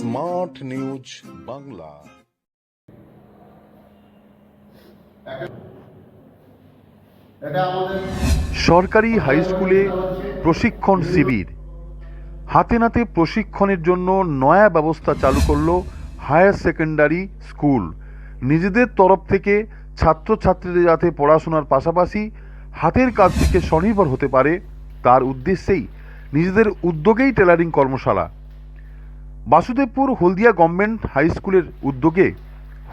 Smart news Bangla. সরকারি high স্কুলে প্রশিক্ষণ শিবির। হাতে নাতে প্রশিক্ষণের জন্য নয়া ব্যবস্থা চালু করল হায়ার সেকেন্ডারি স্কুল। নিজেদের তরফ থেকে ছাত্রছাত্রীদের যাতে পড়াশোনার পাশাপাশি হাতের কাজ থেকে স্বনির্ভর হতে পারে, তার উদ্দেশ্যেই নিজেদের উদ্যোগেই টেলারিং কর্মশালা। বাসুদেবপুর হলদিয়া গভর্নমেন্ট হাই স্কুলের উদ্যোগে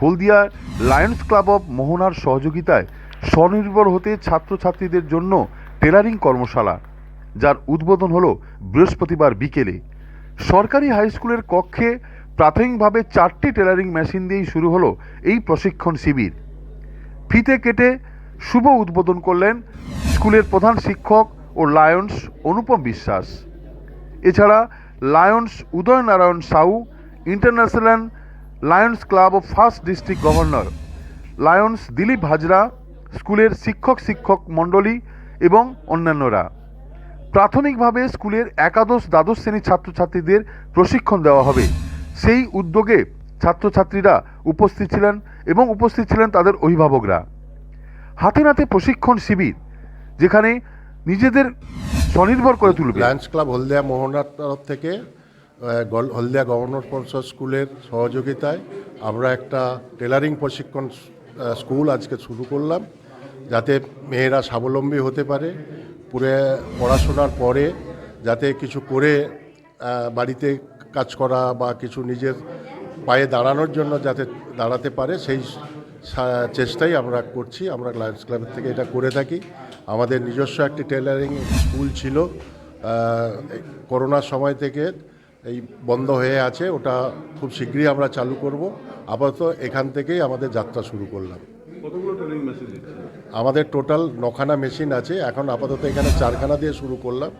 হলদিয়া লায়ন্স ক্লাব অফ মোহনার সহযোগিতায় স্বনির্ভর হতে ছাত্রছাত্রীদের জন্য টেলারিং কর্মশালা, যার উদ্বোধন হলো বৃহস্পতিবার বিকেলে। সরকারি হাই স্কুলের কক্ষে প্রাথমিকভাবে চারটি টেলারিং মেশিন দিয়েই শুরু হলো এই প্রশিক্ষণ শিবির। ফিতে কেটে শুভ উদ্বোধন করলেন স্কুলের প্রধান শিক্ষক ও লায়ন্স অনুপম বিশ্বাস। এছাড়া Lions Udaynarayan Sau, international Lions club of first district governor. Lions Dilip Hazra, স্কুলের শিক্ষক শিক্ষক মণ্ডলী এবং অন্যান্যরা। প্রাথমিকভাবে স্কুলের একাদশ দ্বাদশ শ্রেণির ছাত্রছাত্রীদের প্রশিক্ষণ দেওয়া হবে। সেই উদ্যোগে ছাত্রছাত্রীরা উপস্থিত ছিলেন এবং উপস্থিত ছিলেন তাদের অভিভাবকরা। হাতে নাতে প্রশিক্ষণ শিবির, যেখানে নিজেদের স্বনির্ভর করে তুলবে। লায়ন্স ক্লাব হলদিয়া মোহনার তরফ থেকে হলদিয়া গভর্নর পরিষদ স্কুলের সহযোগিতায় আমরা একটা টেলারিং প্রশিক্ষণ স্কুল আজকে শুরু করলাম, যাতে মেয়েরা স্বাবলম্বী হতে পারে, পুরে পড়াশোনার পরে যাতে কিছু করে বাড়িতে কাজ করা বা কিছু নিজের পায়ে দাঁড়ানোর জন্য যাতে দাঁড়াতে পারে, সেই চেষ্টাই আমরা করছি আমরা লায়ন্স ক্লাবের থেকে এটা করে থাকি। আমাদের নিজস্ব একটি টেলারিং স্কুল ছিল করোনার সময় থেকে এই বন্ধ হয়ে আছে ওটা খুব শীঘ্রই আমরা চালু করব। আপাতত এখান থেকেই আমাদের যাত্রা শুরু করলাম। আমাদের টোটাল নখানা মেশিন আছে এখন আপাতত এখানে চারখানা দিয়ে শুরু করলাম।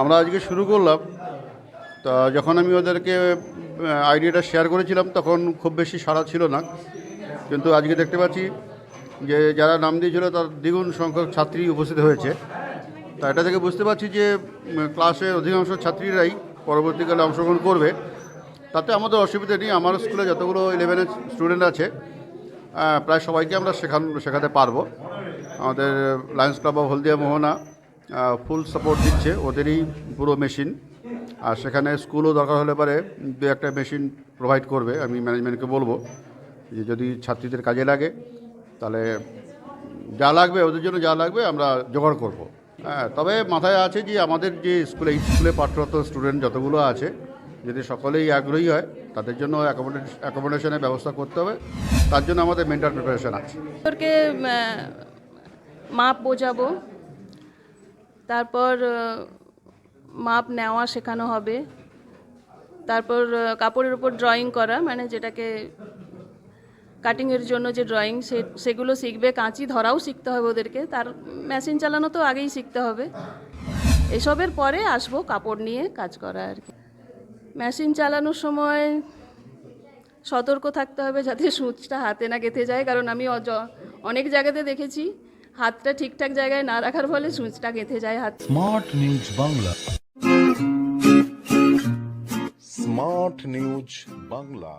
আমরা আজকে শুরু করলাম তা যখন আমি ওদেরকে আইডিয়াটা শেয়ার করেছিলাম তখন খুব বেশি সাড়া ছিল না। কিন্তু আজকে দেখতে পাচ্ছি যে যারা নাম দিয়েছিল তার দ্বিগুণ সংখ্যক ছাত্রী উপস্থিত হয়েছে। তা এটা থেকে বুঝতে পারছি যে ক্লাসে অধিকাংশ ছাত্রীরাই পরবর্তীকালে অংশগ্রহণ করবে। তাতে আমাদের অসুবিধা নেই, আমার স্কুলে যতগুলো ইলেভেনের স্টুডেন্ট আছে প্রায় সবাইকে আমরা শেখান, শেখাতে পারব। আমাদের Lions club of Haldia Mohana full support দিচ্ছে, ওদেরই পুরো মেশিন আর সেখানে স্কুলও দরকার হলে পারে দু একটা মেশিন প্রোভাইড করবে, আমি ম্যানেজমেন্টকে বলব। যে যদি ছাত্রীদের কাজে লাগে, তাহলে যা লাগবে, ওদের জন্য যা লাগবে আমরা জোগাড় করব। হ্যাঁ তবে মাথায় আছে যে আমাদের যে স্কুলে স্কুলে পাঠরত স্টুডেন্ট যতগুলো আছে, যদি সকলেই আগ্রহী হয়, তাদের জন্য অ্যাকোমোডেশনের ব্যবস্থা করতে হবে। তার জন্য আমাদের মেন্টাল প্রিপারেশন আছে। ওদেরকে মাপ বোঝাবো, তারপর মাপ নেওয়া শেখানো হবে, তারপর কাপড়ের উপর ড্রয়িং করা মানে যেটাকে কাটিংয়ের জন্য যে ড্রয়িং সে, সেগুলো শিখবে, কাঁচি ধরাও শিখতে হবে ওদেরকে, তার মেশিন চালানো তো আগেই শিখতে হবে। এসবের পরে আসব কাপড় নিয়ে কাজ করা আর কি। মেশিন চালানোর সময় সতর্ক থাকতে হবে যাতে সূচটা হাতে না গেঁথে যায়, কারণ আমি অনেক জায়গাতে দেখেছি হাতটা ঠিকঠাক জায়গায় না রাখার ফলে সূচটা গেঁথে যায় হাত। Smart news Bangla smart news Bangla